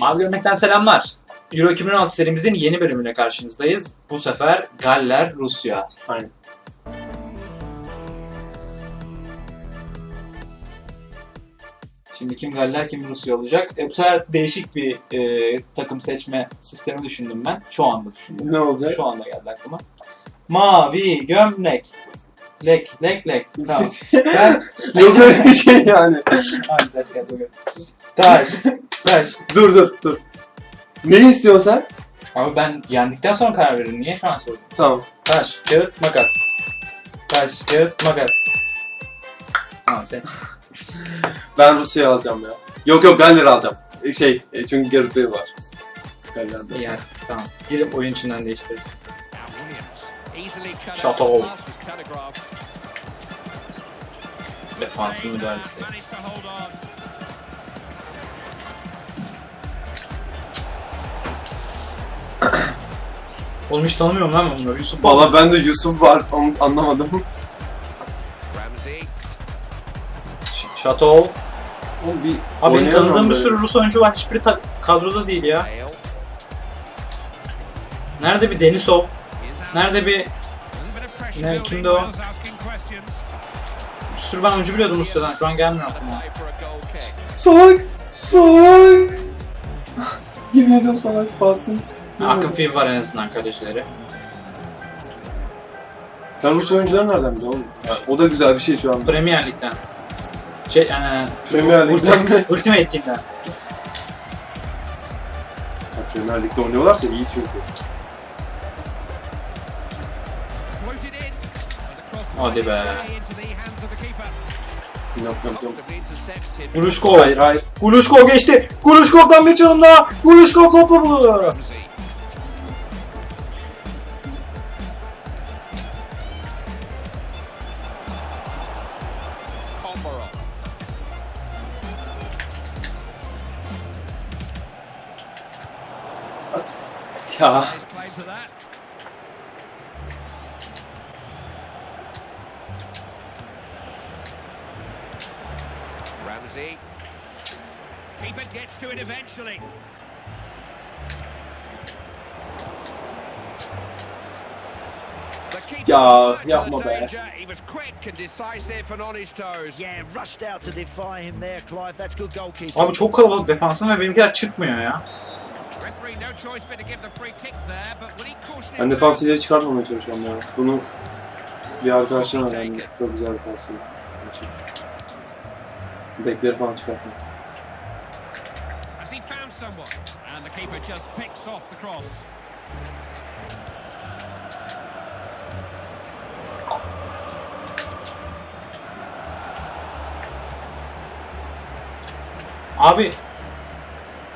Mavi Gömlek'ten selamlar. Euro 2016 serimizin yeni bölümüyle karşınızdayız. Bu sefer Galler, Rusya. Aynen. Şimdi kim Galler kim Rusya olacak? E, bu sefer değişik bir e, takım seçme sistemi düşündüm ben. Şu anda düşündüm. Ne olacak? Şu anda geldi aklıma. Mavi gömlek. Lek, lek, lek. Tamam. ben... Yok öyle bir şey yani. Hadi taş kağıt makas. Taş, taş. dur dur dur. Ne istiyorsun sen? Ama ben yendikten sonra karar veririm. Niye şu an sordun? Tamam. Taş, kağıt, makas. Taş, kağıt, makas. Tamam sen. Ben Rusya'yı alacağım ya. Yok yok Galler alacağım. E, Şey e, çünkü Gareth Bale var. Galler'de. İyi hadi. Tamam. Girip oyun içinden değiştiririz. Chateau. Chateau. Defansın müdahalesi. Oğlum hiç tanımıyorum lan ben bunları. Yusuf Valla ben de Yusuf var onu anlamadım. Şatov. Oğlum bir Abi benim tanıdığım bir böyle. sürü Rus oyuncu var. Hiçbiri ta- kadroda değil ya. Nerede bir Denisov? Nerede bir Ne Ne, kimdi o? bir sürü ben oyuncu biliyordum Rusya'dan. Şu an gelmiyor aklıma. Salak! Salak! Yemin ediyorum salak bastım. Akın Fiv var en azından kalecileri. Sen Rus oyuncuları nereden biliyorsun oğlum? Ya, o da güzel bir şey şu anda. Premier Lig'den. Şey, yani Premier Lig'den mi? Ultimate Team'den. Ha, Premier Lig'de oynuyorlarsa iyi çünkü. Hadi be. Yok yok yok. Gulushkov. Hayır hayır. Gulushkov geçti. Gulushkov'dan bir çalım daha. Gulushkov topla bulur. Ya. Ramsey. Keeper gets to it eventually. That's good goalkeeping. Abi çok kalabalık defansın ve benimkiler çıkmıyor ya. Ben defans ileri çıkartmamaya çalışıyorum ya. Bunu bir arkadaşım öğrendi. Çok güzel bir tavsiye. Bekleri falan çıkartma. And the keeper just picks off the cross. Abi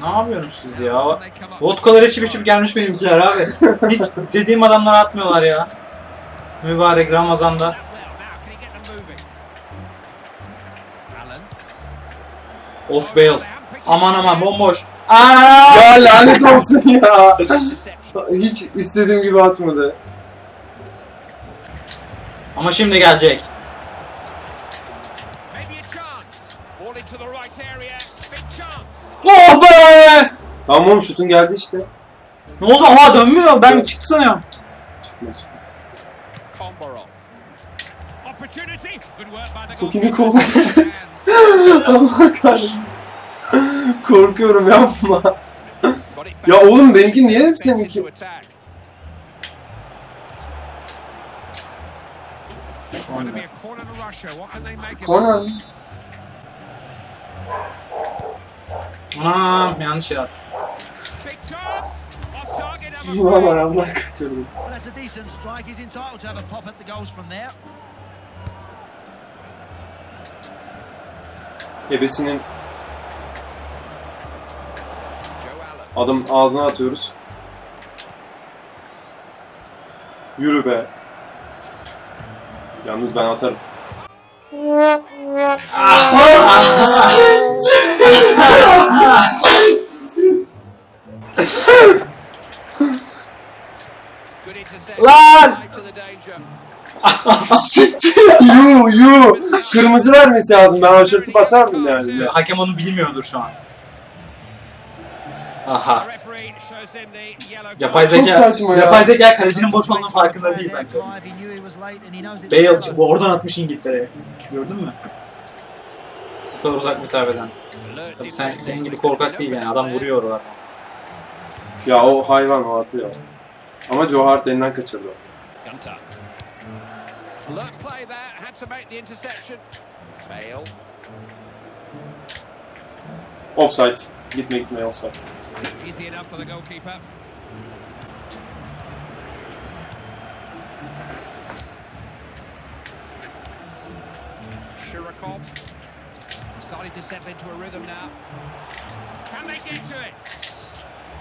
ne yapıyorsunuz siz ya? They come up Vodkalar içip içip gelmiş benimkiler abi. Hiç dediğim adamlara atmıyorlar ya. Mübarek Ramazan'da. Of Bale. Aman aman bomboş. Aa! Ya lanet olsun ya. Hiç istediğim gibi atmadı. Ama şimdi gelecek. Oh be! Tamam oğlum şutun geldi işte. Ne oldu? Aa dönmüyor. Ben çıktı sanıyorum. Çıkmaz. Komborov. Opportunity. Good work by the Çok iyi goalkeeper. kovdu. And Allah kahretsin. Korkuyorum yapma. got it back. Ya oğlum benimki niye hep seninki? attack. Going to be a corner to Russia. What can they make of it? Konan. Anam yanlış yer attım. Ulan afraid. Allah kaçırdım. Ebesinin adım ağzına atıyoruz. Yürü be. Yalnız ben atarım. Yu yu. Kırmızı vermesi lazım. Ben aşırtıp atardım yani. Hakem onu bilmiyordur şu an. Aha. Yapay zeka, saçma ya. yapay zeka kalecinin boş olduğunun farkında değil bence. Bale şimdi oradan atmış İngiltere'ye. Gördün mü? Bu kadar uzak mesafeden. Tabii sen, senin gibi korkak değil yani. Adam vuruyor oralar. Ya o hayvan o atı ya. Ama Joe Hart elinden kaçırdı. Gunter. Alert play there, had to make the interception. Bale. Offside. Gitme gitme offside. Easy enough for the goalkeeper. Shirakov. Starting to settle into a rhythm now. Can they get to it?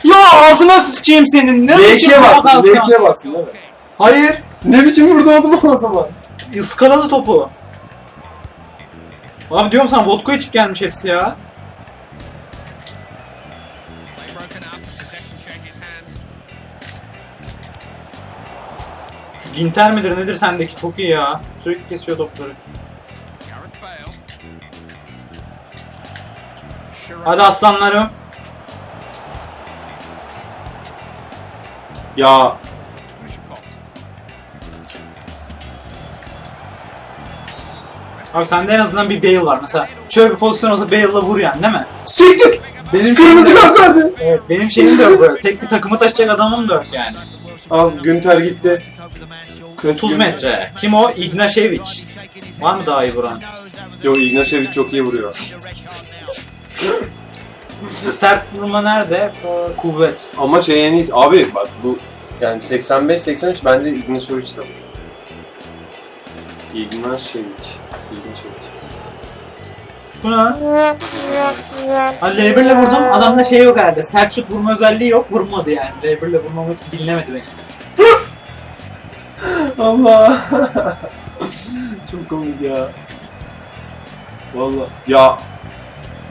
Ya ağzına sıçayım senin. Ne biçim L2'ye bastın. kafa atsan? L2'ye bastın değil mi? Goal kick. Hayır. Ne biçim vurdu oğlum o zaman? Iskaladı topu. Abi diyorum sana vodka içip gelmiş hepsi ya. Şu Ginter midir nedir sendeki çok iyi ya. Sürekli kesiyor topları. Hadi aslanlarım. Ya Abi sende en azından bir Bale var. Mesela şöyle bir pozisyon olsa Bale'la vur yani değil mi? siktir. Benim Kırmızı kart verdi. Evet, benim şeyim de yok böyle. Tek bir takımı taşıyacak adamım da yok yani. Al Günter gitti. 30 metre. Kim o? Ignashevich. Var mı daha iyi vuran? Yo Ignashevich çok iyi vuruyor. Sert vurma nerede? Kuvvet. Ama şey en iyisi. Abi bak bu yani 85-83 bence Ignashevich de bu. Ignashevich. Ignashevich. Bu ne? Ha Labor'la vurdum. Adamda şey yok herhalde. Sert şut vurma özelliği yok. Vurmadı yani. Labor'la vurmamı dinlemedi beni. Allah. Çok komik ya. Vallahi. Ya.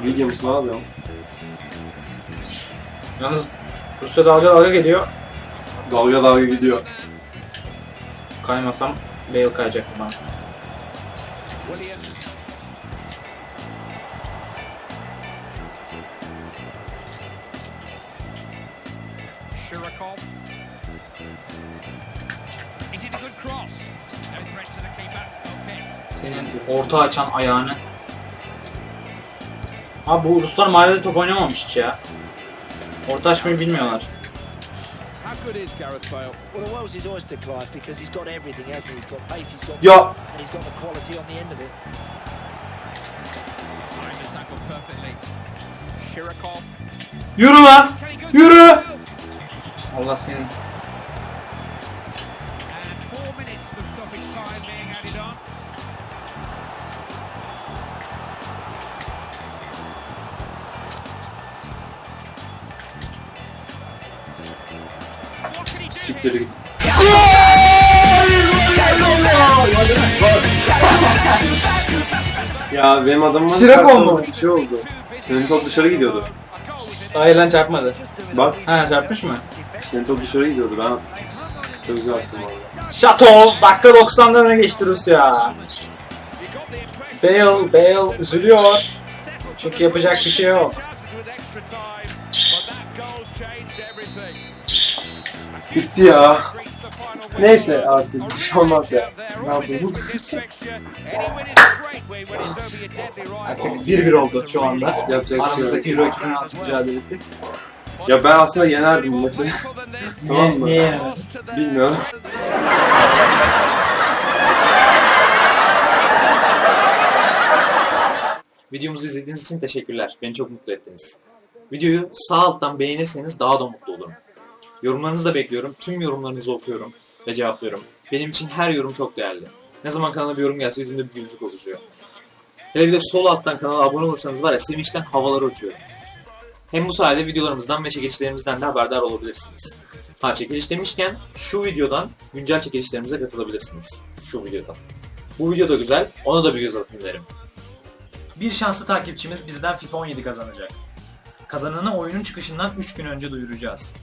Williams ne yapıyor? Yalnız Rusya dalga dalga geliyor. Dalga dalga gidiyor. Kaymasam Bale kayacak bana. Williams. Shirakov. Is it a good cross? No threat to the keeper. Okay. Senin orta açan ayağını. Abi bu Ruslar mahallede top oynamamış hiç ya. Orta açmayı bilmiyorlar. How good is Gareth Bale? Well, the world's his oyster, Clive, because he's got everything, hasn't he? He's got pace, he's got Ya. and he's got the quality on the end of it. Timed the tackle perfectly. Shirakov. Yürü lan! Can he go Yürü! Allah senin. Siktir git. Ya benim adamıma Şirak oldu. Bir şey oldu. Senin top dışarı gidiyordu. Hayır lan çarpmadı. Bak Ha çarpmış mı? senin top dışarı gidiyordu ben çok güzel attım valla. Şatov dakika 90'da öne geçti Rusya. Bale, Bale üzülüyor. Çünkü yapacak bir şey yok. Bitti ya. Neyse artık bir şey olmaz ya. Ne yapalım? Artık 1-1 oldu şu anda. Yapacak bir şey yok. Aramızdaki Euro 2016 mücadelesi. Ya ben aslında yenerdim bu maçı. Tamam mı? Niye yenemedin? Bilmiyorum. Videomuzu izlediğiniz için teşekkürler. Beni çok mutlu ettiniz. Videoyu sağ alttan beğenirseniz daha da mutlu olurum. Yorumlarınızı da bekliyorum. Tüm yorumlarınızı okuyorum ve cevaplıyorum. Benim için her yorum çok değerli. Ne zaman kanala bir yorum gelse yüzümde bir gülücük oluşuyor. Hele bir de sol alttan kanala abone olursanız var ya sevinçten havalara uçuyorum. Hem bu sayede videolarımızdan ve çekilişlerimizden de haberdar olabilirsiniz. Ha çekiliş demişken şu videodan güncel çekilişlerimize katılabilirsiniz. Şu videodan. Bu video da güzel, ona da bir göz atın derim. Bir şanslı takipçimiz bizden FIFA 17 kazanacak. Kazananı oyunun çıkışından 3 gün önce duyuracağız.